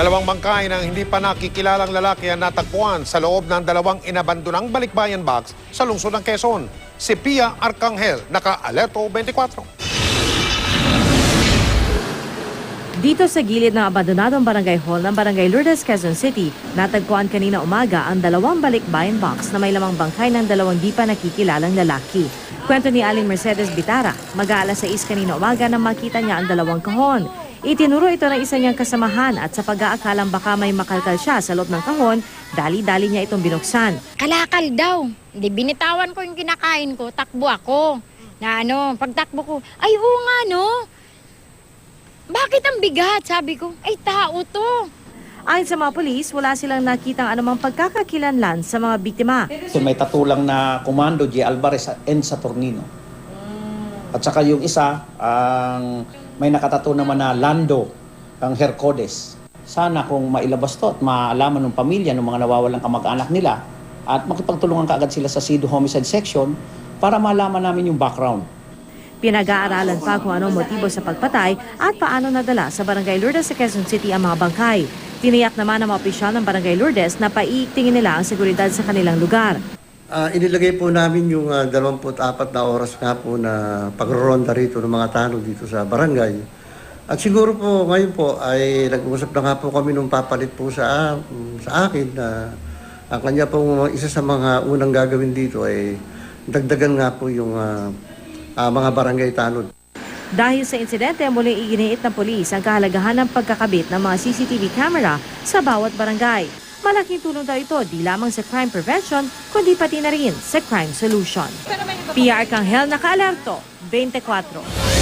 Dalawang bangkay ng hindi pa nakikilalang lalaki ang natagpuan sa loob ng dalawang inabandonang balikbayan box sa lungsod ng Quezon. Si Pia Arcangel, naka-alerto 24. Dito sa gilid ng abandonadong barangay hall ng barangay Lourdes, Quezon City, natagpuan kanina umaga ang dalawang balikbayan box na may lamang bangkay ng dalawang di pa nakikilalang lalaki. Kwento ni Aling Mercedes Bitara, mag-aalas 6 kanina umaga nang makita niya ang dalawang kahon. Itinuro ito ng isa niyang kasamahan at sa pag-aakalang baka may makalkal siya sa loob ng kahon, dali-dali niya itong binuksan. kalakal daw. Hindi, binitawan ko yung kinakain ko, takbo ako. Na ano, pagtakbo ko, ay oo nga no. Bakit ang bigat? Sabi ko, ay tao to. Ayon sa mga polis, wala silang nakitang anumang pagkakakilanlan sa mga biktima. So may tatulang na Komando J. Alvarez and Saturnino. At saka yung isa, ang may nakatato naman na Lando, ang Hercodes. Sana kung mailabas to at maalaman ng pamilya ng mga nawawalang kamag-anak nila at makipagtulungan kaagad sila sa SIDO Homicide Section para malaman namin yung background. Pinag-aaralan pa kung anong motibo sa pagpatay at paano nadala sa Barangay Lourdes sa Quezon City ang mga bangkay. Tiniyak naman ng mga opisyal ng Barangay Lourdes na paiigtingin nila ang seguridad sa kanilang lugar. Ah, inilagay po namin yung ah, 24 na oras nga po na pagroronda rito ng mga tanong dito sa barangay. At siguro po ngayon po ay nag-uusap na nga po kami nung papalit po sa, mm, sa akin na ang kanya pong isa sa mga unang gagawin dito ay dagdagan nga po yung ah, ah, mga barangay tanod. Dahil sa insidente, muling iginiit ng polis ang kahalagahan ng pagkakabit ng mga CCTV camera sa bawat barangay. Malaking tulong daw ito di lamang sa crime prevention, kundi pati na rin sa crime solution. PR Kanghel, naka-alerto, 24.